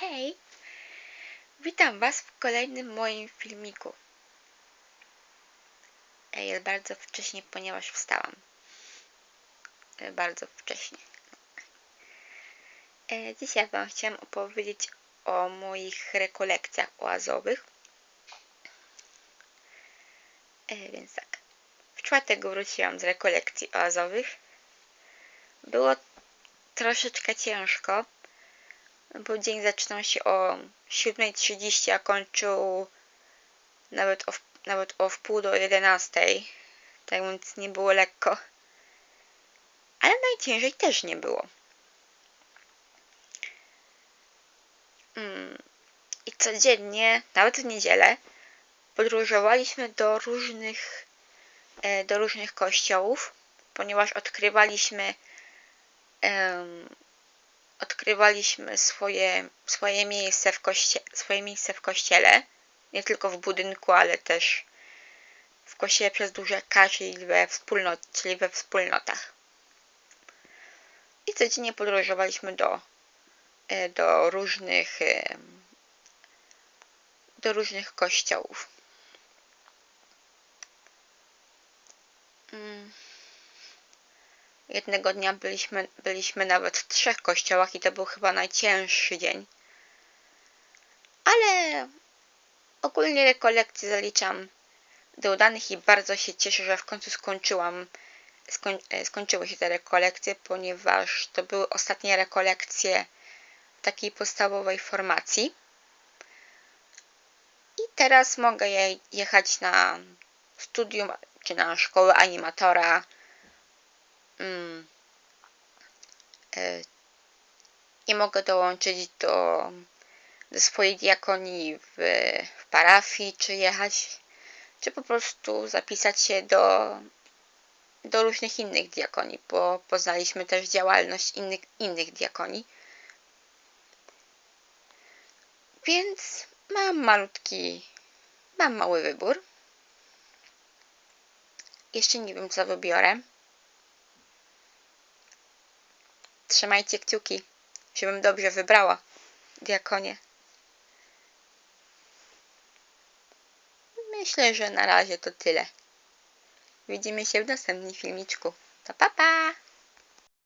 Hej! Witam Was w kolejnym moim filmiku. E, Jest bardzo wcześnie, ponieważ wstałam. E, Bardzo wcześnie. E, Dzisiaj Wam chciałam opowiedzieć o moich rekolekcjach oazowych. E, Więc tak. W czwartek wróciłam z rekolekcji oazowych. Było troszeczkę ciężko, bo dzień zaczynał się o 7.30, a kończył nawet o, nawet o wpół do 11. Tak więc nie było lekko. Ale najciężej też nie było. Mm. I codziennie, nawet w niedzielę, podróżowaliśmy do różnych, e, do różnych kościołów, ponieważ odkrywaliśmy em, odkrywaliśmy swoje, swoje, miejsce w koście, swoje miejsce w kościele. Nie tylko w budynku, ale też w kościele przez duże K, czyli we, wspólnot, czyli we wspólnotach. I codziennie podróżowaliśmy do, e, do różnych e, do różnych kościołów. Mm. Jednego dnia byliśmy, byliśmy nawet w trzech kościołach i to był chyba najcięższy dzień. Ale ogólnie rekolekcje zaliczam do udanych i bardzo się cieszę, że w końcu skończyłam, skoń, e, skończyły się te rekolekcje, ponieważ to były ostatnie rekolekcje takiej podstawowej formacji. I teraz mogę je- jechać na studium czy na szkołę animatora mm, e, i mogę dołączyć do, do swojej diakonii w, w parafii, czy jechać, czy po prostu zapisać się do, do różnych innych diakonii, bo poznaliśmy też działalność innych, innych diakonii. Więc mam malutki, mam mały wybór. Jeszcze nie wiem, co wybiorę. Trzymajcie kciuki, żebym dobrze wybrała diakonie. Myślę, że na razie to tyle. Widzimy się w następnym filmiczku. To pa pa!